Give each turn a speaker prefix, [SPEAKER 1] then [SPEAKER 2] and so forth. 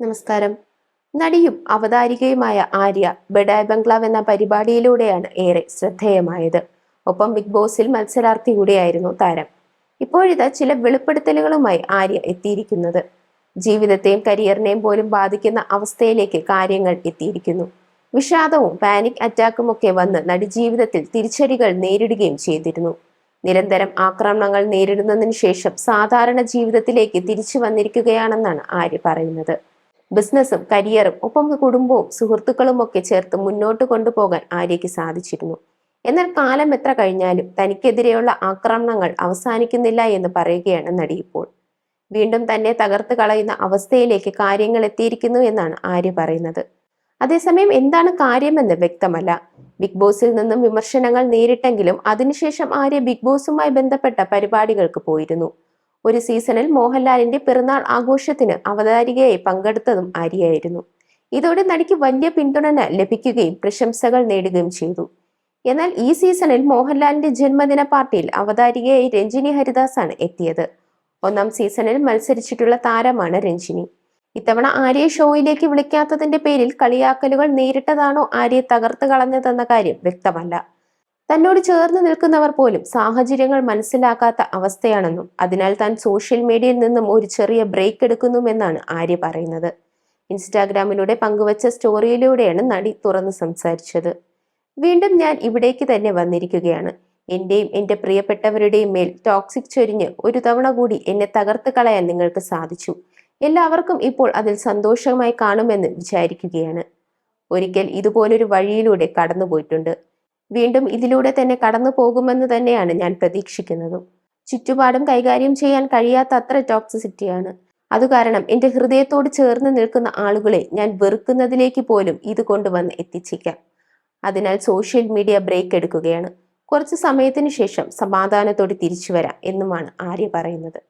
[SPEAKER 1] നമസ്കാരം. നടിയും അവതാരികയുമായ ആര്യ ബഡായ് ബംഗ്ലാവ് എന്ന പരിപാടിയിലൂടെയാണ് ഏറെ ശ്രദ്ധേയമായത്. ഒപ്പം ബിഗ് ബോസിൽ മത്സരാർത്ഥി കൂടിയായിരുന്നു താരം. ഇപ്പോഴിത് ചില വെളിപ്പെടുത്തലുകളുമായി ആര്യ എത്തിയിരിക്കുന്നത്. ജീവിതത്തെയും കരിയറിനെയും പോലും ബാധിക്കുന്ന അവസ്ഥയിലേക്ക് കാര്യങ്ങൾ എത്തിയിരിക്കുന്നു. വിഷാദവും പാനിക് അറ്റാക്കും ഒക്കെ വന്ന് നടി ജീവിതത്തിൽ തിരിച്ചടികൾ നേരിടുകയും ചെയ്തിരുന്നു. നിരന്തരം ആക്രമണങ്ങൾ നേരിടുന്നതിന് ശേഷം സാധാരണ ജീവിതത്തിലേക്ക് തിരിച്ചു വന്നിരിക്കുകയാണെന്നാണ് ആര്യ പറയുന്നത്. ബിസിനസ്സും കരിയറും ഒപ്പം കുടുംബവും സുഹൃത്തുക്കളും ഒക്കെ ചേർത്ത് മുന്നോട്ട് കൊണ്ടുപോകാൻ ആര്യയ്ക്ക് സാധിച്ചിരുന്നു. എന്നാൽ കാലം എത്ര കഴിഞ്ഞാലും തനിക്കെതിരെയുള്ള ആക്രമണങ്ങൾ അവസാനിക്കുന്നില്ല എന്ന് പറയുകയാണ് നടി ഇപ്പോൾ. വീണ്ടും തന്നെ തകർത്ത് കളയുന്ന അവസ്ഥയിലേക്ക് കാര്യങ്ങൾ എത്തിയിരിക്കുന്നു എന്നാണ് ആര്യ പറയുന്നത്. അതേസമയം എന്താണ് കാര്യമെന്ന് വ്യക്തമല്ല. ബിഗ് ബോസിൽ നിന്നും വിമർശനങ്ങൾ നേരിട്ടെങ്കിലും അതിനുശേഷം ആര്യ ബിഗ് ബോസുമായി ബന്ധപ്പെട്ട പരിപാടികൾക്ക് പോയിരുന്നു. ഒരു സീസണിൽ മോഹൻലാലിന്റെ പിറന്നാൾ ആഘോഷത്തിന് അവതാരികയായി പങ്കെടുത്തതും ആര്യയായിരുന്നു. ഇതോടെ നടിക്ക് വലിയ പിന്തുണ ലഭിക്കുകയും പ്രശംസകൾ നേടുകയും ചെയ്തു. എന്നാൽ ഈ സീസണിൽ മോഹൻലാലിന്റെ ജന്മദിന പാർട്ടിയിൽ അവതാരികയായി രഞ്ജിനി ഹരിദാസാണ് എത്തിയത്. ഒന്നാം സീസണിൽ മത്സരിച്ചിട്ടുള്ള താരമാണ് രഞ്ജിനി. ഇത്തവണ ആര്യയെ ഷോയിലേക്ക് വിളിക്കാത്തതിന്റെ പേരിൽ കളിയാക്കലുകൾ നേരിട്ടതാണോ ആര്യയെ തകർത്ത് കളഞ്ഞതെന്ന കാര്യം വ്യക്തമല്ല. തന്നോട് ചേർന്ന് നിൽക്കുന്നവർ പോലും സാഹചര്യങ്ങൾ മനസ്സിലാക്കാത്ത അവസ്ഥയാണെന്നും അതിനാൽ താൻ സോഷ്യൽ മീഡിയയിൽ നിന്നും ഒരു ചെറിയ ബ്രേക്ക് എടുക്കുന്നുവെന്നാണ് ആര്യ പറയുന്നത്. ഇൻസ്റ്റാഗ്രാമിലൂടെ പങ്കുവച്ച സ്റ്റോറിയിലൂടെയാണ് നടി തുറന്ന് സംസാരിച്ചത്. വീണ്ടും ഞാൻ ഇവിടേക്ക് തന്നെ വന്നിരിക്കുകയാണ്. എന്റെയും എന്റെ പ്രിയപ്പെട്ടവരുടെയും മേൽ ടോക്സിക് ചൊരിഞ്ഞ് ഒരു തവണ കൂടി എന്നെ തകർത്ത് കളയാൻ നിങ്ങൾക്ക് സാധിച്ചു. എല്ലാവർക്കും ഇപ്പോൾ അതിൽ സന്തോഷമായി കാണുമെന്ന് വിചാരിക്കുകയാണ്. ഒരിക്കൽ ഇതുപോലൊരു വഴിയിലൂടെ കടന്നുപോയിട്ടുണ്ട്. വീണ്ടും ഇതിലൂടെ തന്നെ കടന്നു പോകുമെന്ന് തന്നെയാണ് ഞാൻ പ്രതീക്ഷിക്കുന്നതും. ചുറ്റുപാടും കൈകാര്യം ചെയ്യാൻ കഴിയാത്ത അത്ര ടോക്സിസിറ്റിയാണ് അതുകാരണം എന്റെ ഹൃദയത്തോട് ചേർന്ന് നിൽക്കുന്ന ആളുകളെ ഞാൻ വെറുക്കുന്നതിലേക്ക് പോലും ഇത് കൊണ്ടുവന്ന് എത്തിച്ചേക്കാം. അതിനാൽ സോഷ്യൽ മീഡിയ ബ്രേക്ക് എടുക്കുകയാണ്. കുറച്ച് സമയത്തിന് ശേഷം സമാധാനത്തോടെ തിരിച്ചു വരാം എന്നുമാണ് ആര്യ പറയുന്നത്.